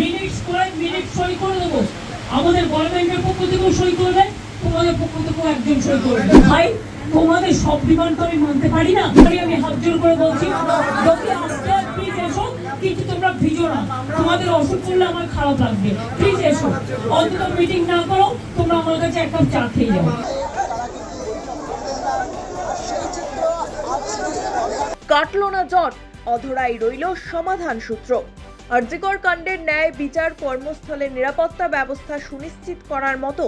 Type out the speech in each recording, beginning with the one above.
Minutes করে minute সই করে দেবো। আমাদের গভর্নমেন্টের পক্ষ থেকেও সই করবে তোমাদের পক্ষ থেকেও সই করবে ভাই, তোমাদের সব ডিমান্ড তো আমি মানতে পারি না। হাত জোর করে বলছি এসো, কিন্তু তোমরা ভিজো না। তোমাদের অসুখ আমার খারাপ লাগবে। প্লিজ এসো। অন্তত মিটিং না করো, তোমরা আমার কাছে এক চা খেয়ে কাটল না জট অধরাই রইল সমাধান সূত্র আরজিকর কাণ্ডের ন্যায় বিচার কর্মস্থলে নিরাপত্তা ব্যবস্থা সুনিশ্চিত করার মতো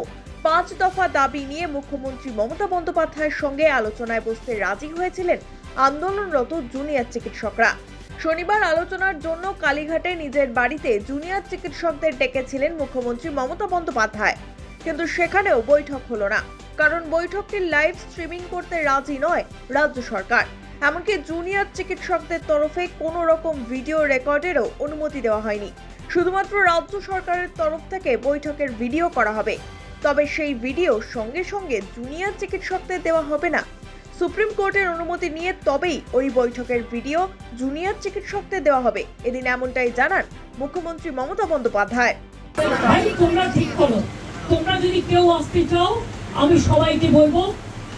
পাঁচ দফা দাবি নিয়ে মুখ্যমন্ত্রী মমতা বন্দ্যোপাধ্যায়ের সঙ্গে আলোচনায় বসতে রাজি হয়েছিলেন আন্দোলনরত জুনিয়র চিকিৎসকরা। শনিবার আলোচনার জন্য কালীঘাটে নিজের বাড়িতে জুনিয়র চিকিৎসকদের ডেকেছিলেন মুখ্যমন্ত্রী মমতা বন্দ্যোপাধ্যায়। কিন্তু সেখানেও বৈঠক হলো না, কারণ বৈঠকটি লাইভ স্ট্রিমিং করতে রাজি নয় রাজ্য সরকার। এমনকি জুনিয়র চিকিৎসকদের তরফে কোনো রকম ভিডিও রেকর্ডেরও অনুমতি দেওয়া হয়নি। শুধুমাত্র রাজ্য সরকারের তরফ থেকে বৈঠকের ভিডিও করা হবে। তবে সেই ভিডিও সঙ্গে সঙ্গে জুনিয়র চিকিৎসকদের দেওয়া হবে না। সুপ্রিম কোর্টের অনুমতি নিয়ে তবেই ওই বৈঠকের ভিডিও জুনিয়র চিকিৎসকদের দেওয়া হবে। এদিন এমনটাই জানান মুখ্যমন্ত্রী মমতা বন্দ্যোপাধ্যায়। তোমরা ঠিক করো। তোমরা যদি কেউ আসতে চাও, আমি সবাইকে বলব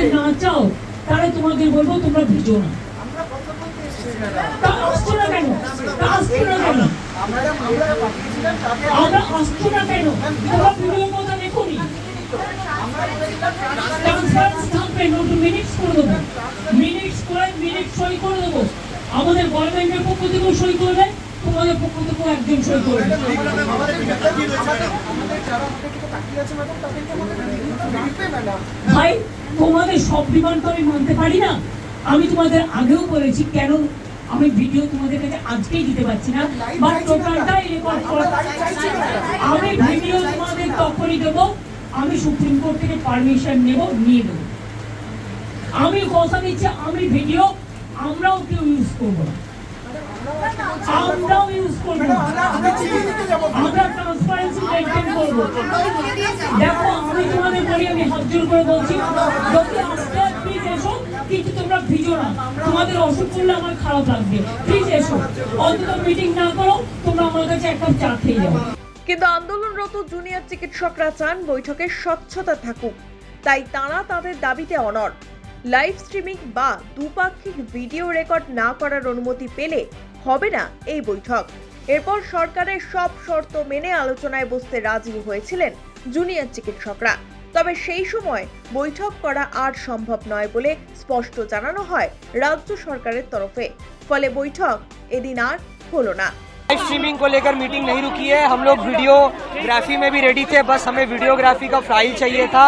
বলতে না চাও তাহলে তোমাদের বলব তোমরা ভিজো না। আসছো না কেন? আসছো না কেন? আমরা আসছো না কেন? তোমরা ভিডিওর কথা দেখো থাকবে নোটু মিনিটস করে দেবো। মিনিটস করে মিনিট সই করে দেবো। আমাদের গভর্নমেন্টের পক্ষ থেকেও সই করবে তোমাদের পক্ষ থেকেও একজন সই করবে ভাই তোমাদের সব ডিমান্ড তো আমি মানতে পারি না। আমি তোমাদের আগেও বলেছি কেন আমি ভিডিও তোমাদের কাছে আজকেই দিতে পারছি না। বাট টোটালটাই রেকর্ড করা। আমি ভিডিও তোমাদের তখনই দেবো আমি সুপ্রিম কোর্ট থেকে পারমিশন নেব নিয়ে দেবো আমি কথা দিচ্ছি আমি ভিডিও আমরাও কেউ ইউজ করব না। আমরাও ইউজ করব আমরা ট্রান্সপারেন্সি মেনটেন করব। দেখো তোমাদের বলি, আমি হাত জোর করে বলছি আজকে প্লিজ এসো, কিন্তু তোমরা ভিজো না। তোমাদের অসুখ করলে আমার খারাপ লাগবে। প্লিজ এসো। অন্তত মিটিং না করো, তোমরা আমার কাছে চা খেয়ে যাও। কিন্তু আন্দোলনরত জুনিয়র চিকিৎসকরা চান বৈঠকে স্বচ্ছতা থাকুক। তাই তারা তাদের দাবিতে অনড়। লাইভ স্ট্রিমিং বা দুপাক্ষিক ভিডিও রেকর্ড না করার অনুমতি পেলে হবে না এই বৈঠক। এরপর সরকারের সব শর্ত মেনে আলোচনায় বসতে রাজি হয়েছিলেন জুনিয়র চিকিৎসকরা তবে সেই সময় বৈঠক করা আর সম্ভব নয় বলে স্পষ্ট জানানো হয় রাজ্য সরকারের তরফে ফলে বৈঠক এদিন আর হলো না लाइव स्ट्रीमिंग को लेकर मीटिंग नहीं रुकी है हम लोग वीडियोग्राफी में भी रेडी थे बस हमें वीडियोग्राफी का फाइल चाहिए था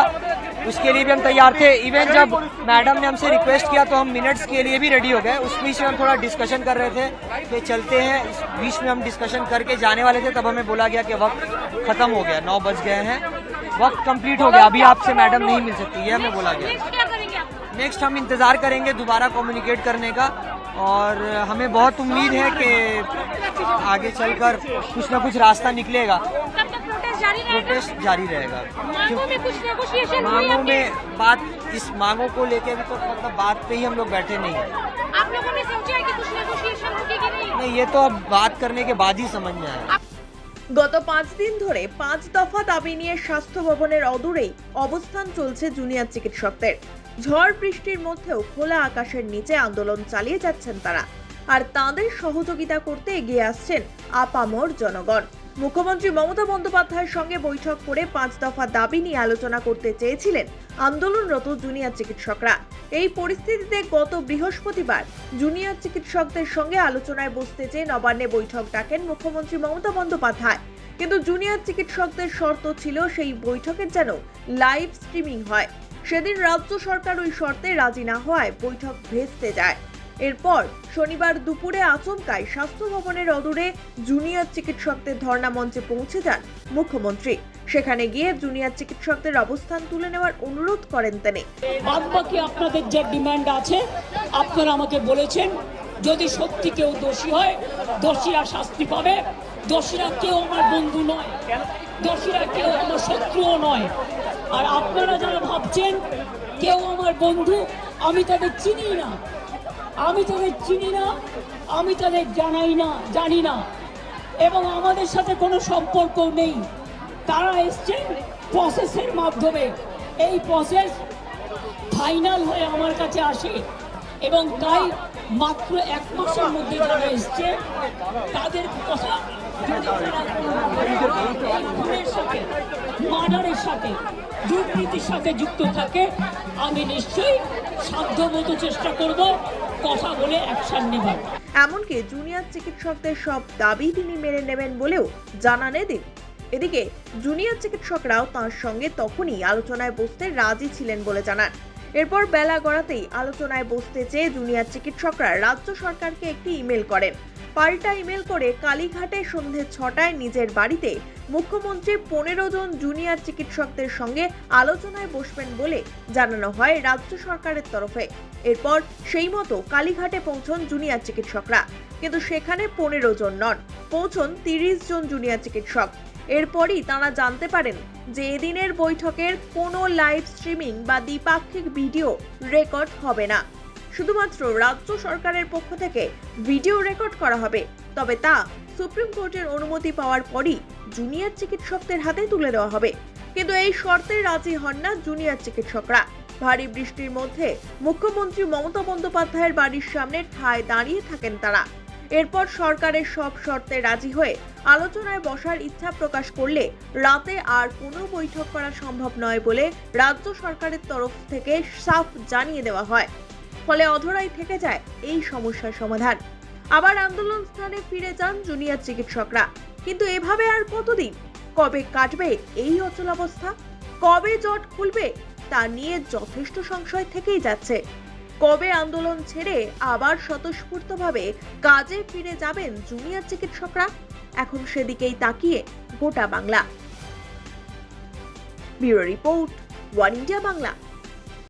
उसके लिए भी हम तैयार थे इवन जब मैडम ने हमसे रिक्वेस्ट किया तो हम मिनट्स के लिए भी रेडी हो गए उस बीच में हम थोड़ा डिस्कशन कर रहे थे कि चलते हैं इस बीच में हम डिस्कशन करके जाने वाले थे तब हमें बोला गया कि वक्त खत्म हो गया नौ बज गए हैं वक्त कंप्लीट हो गया। अभी आपसे मैडम नहीं मिल सकती ये हमें बोला गया। नेक्स्ट हम इंतज़ार करेंगे दोबारा कम्युनिकेट करने का और हमें बहुत उम्मीद है कि आगे चलकर कुछ ना कुछ रास्ता निकलेगा। प्रोटेस्ट जारी रहेगा? मांगों में बात इस मांगों को लेकर भी तो मतलब बात पे ही हम लोग बैठे नहीं हैं। आप लोगों ने सोचा है कि कुछ नेगोशिएशन होगी कि नहीं? नहीं ये तो अब बात करने के बाद ही समझ में आया। গত পাঁচ দিন ধরে পাঁচ দফা দাবি নিয়ে স্বাস্থ্য ভবনের অদূরেই অবস্থান চলছে জুনিয়র চিকিৎসকদের। ঝড় বৃষ্টির মধ্যেও খোলা আকাশের নিচে আন্দোলন চালিয়ে যাচ্ছেন তারা। আর তাদের সহযোগিতা করতে এগিয়ে আসছেন আপামর জনগণ। মুখ্যমন্ত্রী মমতা বন্দ্যোপাধ্যায়ের সঙ্গে বৈঠক করে পাঁচ দফা দাবি নিয়ে আলোচনা করতে চেয়েছিলেন আন্দোলনরত জুনিয়র চিকিৎসকরা। এই পরিস্থিতিতে গত বৃহস্পতিবার জুনিয়র চিকিৎসকদের সঙ্গে আলোচনায় বসতে চেয়ে নবান্নে বৈঠক ডাকেন মুখ্যমন্ত্রী মমতা বন্দ্যোপাধ্যায়। কিন্তু জুনিয়র চিকিৎসকদের শর্ত ছিল সেই বৈঠকের যেন লাইভ স্ট্রিমিং হয়। সেদিন রাজ্য সরকার ওই শর্তে রাজি না হওয়ায় বৈঠক ভেস্তে যায়। এরপর শনিবার দুপুরে আচমকায় স্বাস্থ্য ভবনের অদূরে জুনিয়র চিকিৎসকদের ধর্ণা মঞ্চে পৌঁছে যান মুখ্যমন্ত্রী। সেখানে গিয়ে জুনিয়র চিকিৎসকদের অবস্থান তুলে নেওয়ার অনুরোধ করেন তিনি। বাদ বাকি আপনাদের যে ডিমান্ড আছে, আপনারা আমাকে বলেছেন, যদি সত্যি কেউ দোষী হয়, দোষীরা শাস্তি পাবে। দোষীরা কেউ আমার বন্ধু নয়, দোষীরা কেউ আমার শত্রুও নয়। আর আপনারা যারা ভাবছেন, কেউ আমার বন্ধু, আমি তাদের চিনি না। আমি তাদের চিনি না, আমি তাদের জানাই না, জানি না। এবং আমাদের সাথে কোনো সম্পর্ক নেই। তারা এসছেন প্রসেসের মাধ্যমে। এই প্রসেস ফাইনাল হয়ে আমার কাছে আসে। এবং তাই মাত্র এক মাসের মধ্যে যারা এসছে, তাদের কথা তারা মার্ডারের সাথে, দুর্নীতির সাথে যুক্ত থাকে, আমি নিশ্চয়ই সাধ্যমতো চেষ্টা করব কথা বলে অ্যাকশন নেবার এমনকি জুনিয়র চিকিৎসকদের সব দাবি তিনি মেনে নেবেন বলেও জানান এদিন এদিকে জুনিয়র চিকিৎসকরাও তার সঙ্গে তখনই আলোচনায় বসতে রাজি ছিলেন বলে জানান। এরপর বেলা গড়াতেই আলোচনায় বসতে চেয়ে জুনিয়র চিকিৎসকরা রাজ্য সরকারকে একটি ইমেল করেন। পাল্টা ইমেল করে কালীঘাটে সন্ধে ছটায় নিজের বাড়িতে মুখ্যমন্ত্রী পনেরো জন জুনিয়র চিকিৎসকদের সঙ্গে আলোচনায় বসবেন বলে জানানো হয় রাজ্য সরকারের তরফে। এরপর সেই মতো কালীঘাটে পৌঁছন জুনিয়র চিকিৎসকরা। কিন্তু সেখানে পনেরো জন নন, পৌঁছন তিরিশ জন জুনিয়র চিকিৎসক। এরপরই তারা জানতে পারেন যে এদিনের বৈঠকের কোনো লাইভ স্ট্রিমিং বা দ্বিপাক্ষিক ভিডিও রেকর্ড হবে না। শুধুমাত্র রাজ্য সরকারের পক্ষ থেকে ভিডিও রেকর্ড করা হবে, তবে তা সুপ্রিম কোর্টের অনুমতি পাওয়ার পরই জুনিয়র চিকিৎসকদের হাতে তুলে দেওয়া হবে। কিন্তু এই শর্তে রাজি হন না জুনিয়র চিকিৎসকরা। ভারী বৃষ্টির মধ্যে মুখ্যমন্ত্রী মমতা বন্দ্যোপাধ্যায়ের বাড়ির সামনে ঠায় দাঁড়িয়ে থাকেন তারা। এরপর সরকারের সব শর্তে রাজি হয়ে আলোচনায় বসার ইচ্ছা প্রকাশ করলে রাতে আর কোনো বৈঠক করা সম্ভব নয় বলে রাজ্য সরকারের তরফ থেকে সাফ জানিয়ে দেওয়া হয়। ফলে অধরাই থেকে যায় এই সমস্যার সমাধান। আবার আন্দোলন স্থানে ফিরে যান জুনিয়র চিকিৎসকরা। কিন্তু এভাবে আর কতদিন? কবে কাটবে এই অচলাবস্থা কবে জট খুলবে তা নিয়ে যথেষ্ট সংশয় থেকেই যাচ্ছে। কবে আন্দোলন ছেড়ে আবার স্বতঃস্ফূর্তভাবে কাজে ফিরে যাবেন জুনিয়র চিকিৎসকরা? এখন সেদিকেই তাকিয়ে গোটা Bangla. Bureau report, one India Bangla.